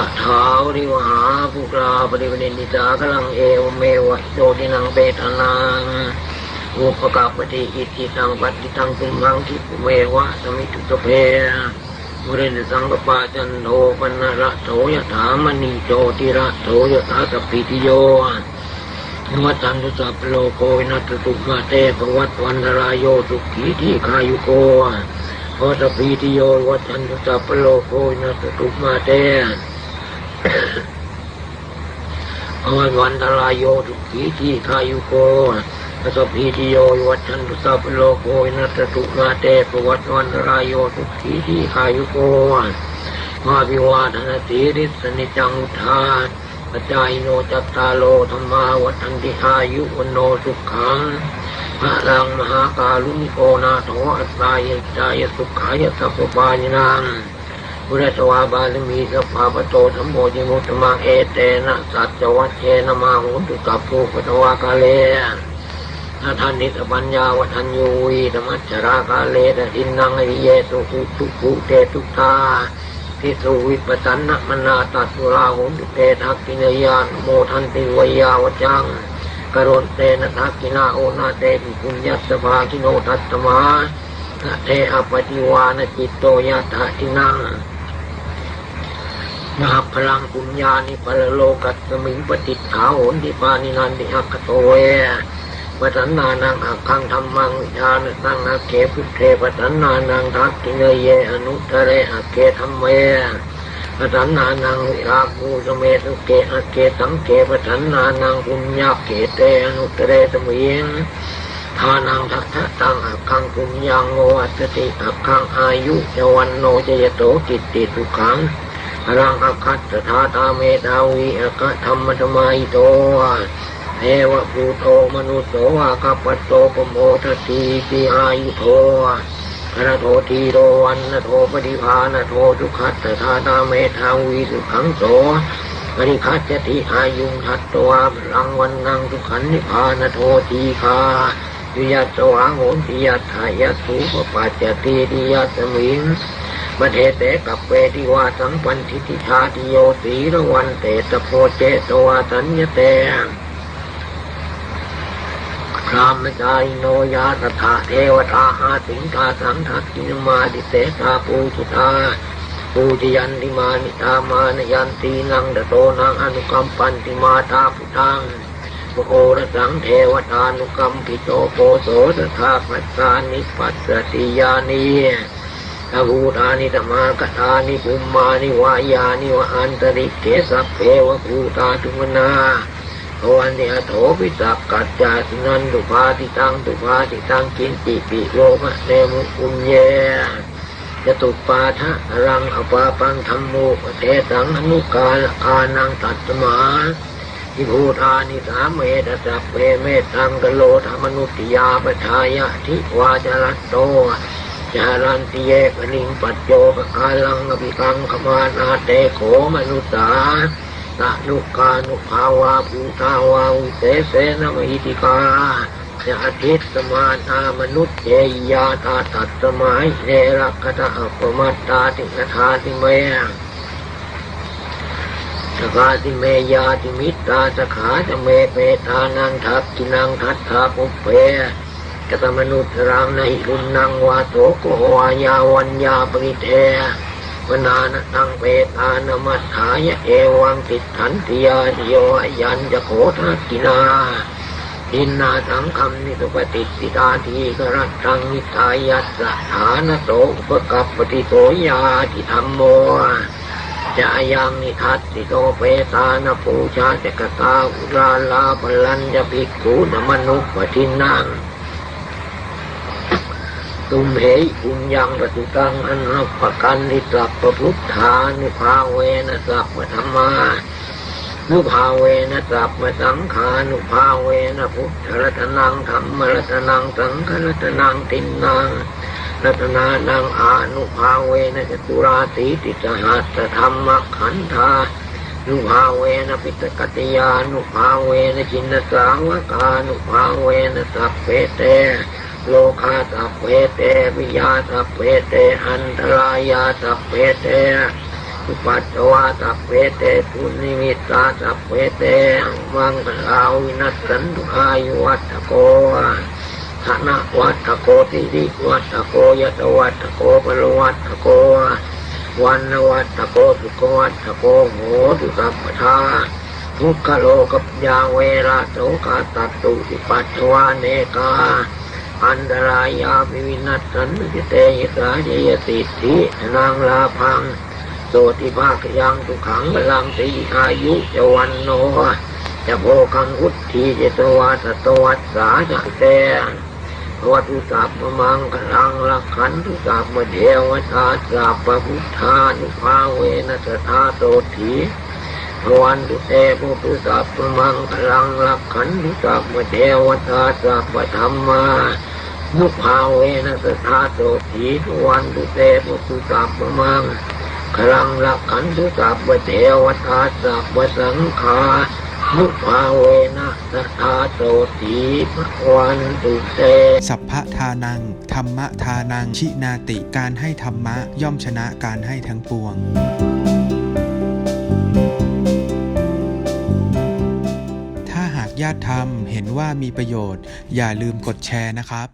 ะถาวริวหาภูกราปฏิปเนนิจากลังเอวเมวะโดตินังเปตนังอุปกาปฏิอิทิตังปฏิตังตุมังคิปเมวะสมิตุตเพบุเรนสังกปาจันโทปนระโสยถามณีโจติระโสยถาสัพพิติโยนวัตันตุสัพโลโกวินัสตุมาเตปวัตวันรายโยสุขีที่คายุโกโอตปีติโยวัตันตุสัพโลโกวินัสตุมาเต อวันวันตรายโยสุขีที่คายุโกอตปีติโยวัตันตุสัพโลโกนัสตุมาเตปวัตวันรายโยสุขีที่คายุโกมาวิวาทนาสีริสนิจังุทานปัจจายโนจัตตาโลธรรมาวัฏันติอายุวันโนสุขังพระลังมหาการุณิโกนาโถอัตตายจายสุขายสัพพปานินา มบุรสวาบาลมีสัพพาปโตธรรมโมจิมุตมังเอเตนะสัจวัชเชนมาหุนตุกับภูปตวากาเลนาทันนิสปัญญาวัฒนยูวีธรรมจรากาเลตทินนังอริเยสุขุทุกุเตตุตาทิสุวิปสันนมนาตัสุราหุนตุเตทักกินยานโมทันติวยาวจังกรณเตนะทักกินาโอนาเตปิปุญญสภาคิโนทัตตมาเทอปฏิวานจิตโตยะถาทินัง มหาพลังปุญญานิปรโลกัสมิงปฏิขาโหนทิปานินันติหักโตเวปตันนานังอักขังธรรมังวิชาณตังอาเกพุทเทปตันนานังทักกิเนเยอนุตเรอาเกธรรมเมปตันนานังวิราคูสเมตุเกอาเกตังเกปตันนานังปุญญาเกเตอนุตเรสมิงทานังทัตตังอักขังปุญญังโงอัตติอักขังอายุเจวันโนเจยโตกิตติทุขัง อรังอักขัตถาตาเมตาวีอักธรรมธรรมายโตเทวภูโตมนุโสวากัปโตปโมทตีติอายุโทพระโททีโรวันนโทปฏิภาณโททุขัตตถานาเมทาวีสุขังโสปริคัจจติอายุงทัตตัวพลังวันนังทุขันนิพานโททีคายุยัตสวางโหนติยัตถายัตถุปปัจจติติยัตสมิง ปเทเตกับเวทิวาสังปันทิติชาติโยสีระวันเตตโพเจตวาสัญญเตพรามจายโนยาตถาเทวตาอาสิงตาสังทักินมาดิเสตาปูจิตาปูจยันติมานิตามานยันตีนังดโตนังอนุกรรมปันติมาตาพุทังโอระสังเทวตานุกรรมปิโตโกโสตถาปัสสานิปัสสติยานี ภูตานิธรรมากตานิภูมานิวายานิวอันตริเกสัพเพวภูตาทุมนาโวันเดียโถปิสักกัจจาสุนันตุภาติตังตุภาติตังกินติปิโลมะเนมุปุญเยจตุปาทะรังอปาปังธรรมโมปเทสังอนุกาลอานังตัตมาทิภูตานิสามเมตสัพเพเมตังกโลธรรมนุติยาปชายะทิวาจรัตโต จารันติเยกลิงปัจโยปกาลังอภิกังขมานาเตโขมนุสาตะนุกานุภาวาภูตาวาวิเศเสนมหิติกาจะอธิตสมานามนุษย์เจยาตาตัดสมัยเนรักตะอัปมัตตาติกทาติเมยสกาติเมยาติมิตาสขาจะเมเปตานังทักกินังทัตถาปุเพ กตมนุษย์รังในรุนังวาโตโกวายาวัญญาปริเทวนานตังเปตานมัฏฐายเอวังติถันติยาโยยันจะโขทักกินาทินนาสังคำนิสุปฏิสิตาทีกรัตังนิทายัสสานโตอุปกับปฏิโสยาทิธรรมโมจะยังนิทัตติโตเปตานปูชาจกตาอุราลาพลันจะภิกขุนมนุปทินัง ตุมเหยปุญญังปฏิตังอันัปปกันนิสัพปพุทธานุภาเวนะสัพพธรรมานุภาเวนะสัพพสังขานุภาเวนะพุทธรัตนังธรรมรัตนังสังฆรัตนังตินนังรัตนานังอานุภาเวนะจตุราสีติสหัสธรรมขันธานุภาเวนะปิตกติยานุภาเวนะจินสาวกานุภาเวนะสัพเพเต โลคาสัพเพเตวิยาสัพเพเตอันตรายาสัพเพเตสุปัสสวาสัพเพเตปุนิมิตาสัพเพเตมังคลาวินัสสันตุอายุวัตโกธนะวัตโกติริวัตโกยตวัตโกปรวัตโกวันวัตโกสุขวัตโกโหตุสัพพทาทุกขโลกับยาเวราโสกาตัตตุสิปัตวาเนกา อันตรายาภิวินัสสันติเตยสาเยติทินางลาพัง โสติภาคยังทุขังลังสีอายุจวันโนจะโภคังอุทธีเจตวัตตวัตสาจะเตวัตุสัพพมังคลังลักขันตุสัพพเทวตาสัพพพุทธานุภาเวนัสธาโตถี วันตุเตปุตุสัพพมังคลังลักขันตุสัพพเทวตาสัพพธรรมานุภาเวนัสธาโตถีวันตุเตปุตุสัพพมังคลังลักขันตุสัพพเทวตาสัพพสังฆานุภาเวนัสธาโตถีวันตุเต สัพพะทานัง ธรรมะทานังชินาติการให้ธรรมะย่อมชนะการให้ทั้งปวง ญาติธรรมเห็นว่ามีประโยชน์ อย่าลืมกดแชร์นะครับ